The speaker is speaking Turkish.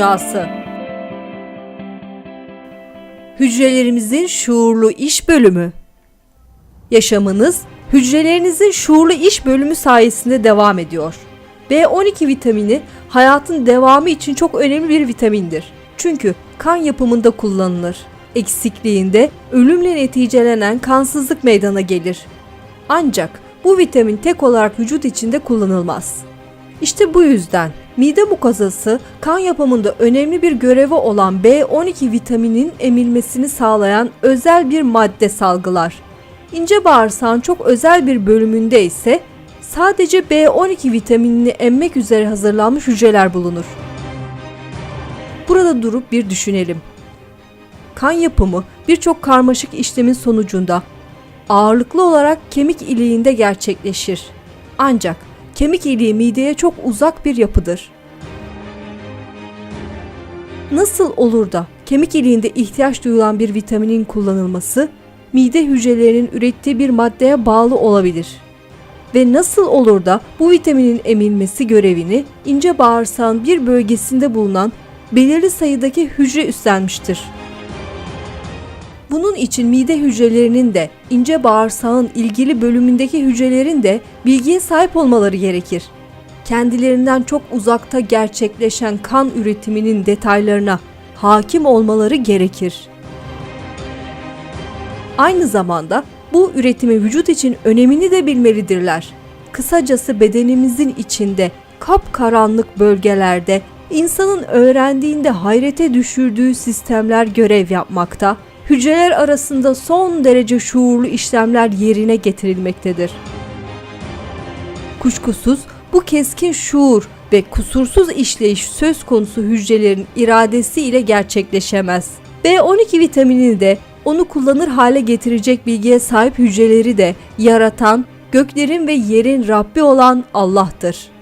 Dünyası Hücrelerimizin şuurlu iş bölümü Yaşamınız hücrelerinizin şuurlu iş bölümü sayesinde devam ediyor. B12 vitamini hayatın devamı için çok önemli bir vitamindir. Çünkü kan yapımında kullanılır. Eksikliğinde ölümle neticelenen kansızlık meydana gelir. Ancak bu vitamin tek olarak vücut içinde kullanılmaz. İşte bu yüzden mide mukozası kan yapımında önemli bir görevi olan B12 vitaminin emilmesini sağlayan özel bir madde salgılar. İnce bağırsağın çok özel bir bölümünde ise sadece B12 vitaminini emmek üzere hazırlanmış hücreler bulunur. Burada durup bir düşünelim. Kan yapımı birçok karmaşık işlemin sonucunda ağırlıklı olarak kemik iliğinde gerçekleşir. Ancak kemik iliği mideye çok uzak bir yapıdır. Nasıl olur da kemik iliğinde ihtiyaç duyulan bir vitaminin kullanılması mide hücrelerinin ürettiği bir maddeye bağlı olabilir? Ve nasıl olur da bu vitaminin emilmesi görevini ince bağırsağın bir bölgesinde bulunan belirli sayıdaki hücre üstlenmiştir? Bunun için mide hücrelerinin de ince bağırsağın ilgili bölümündeki hücrelerin de bilgiye sahip olmaları gerekir. Kendilerinden çok uzakta gerçekleşen kan üretiminin detaylarına hakim olmaları gerekir. Aynı zamanda bu üretimi vücut için önemini de bilmelidirler. Kısacası bedenimizin içinde kapkaranlık bölgelerde insanın öğrendiğinde hayrete düşürdüğü sistemler görev yapmakta, hücreler arasında son derece şuurlu işlemler yerine getirilmektedir. Kuşkusuz bu keskin şuur ve kusursuz işleyiş söz konusu hücrelerin iradesi ile gerçekleşemez. B12 vitamini de onu kullanır hale getirecek bilgiye sahip hücreleri de yaratan, göklerin ve yerin Rabbi olan Allah'tır.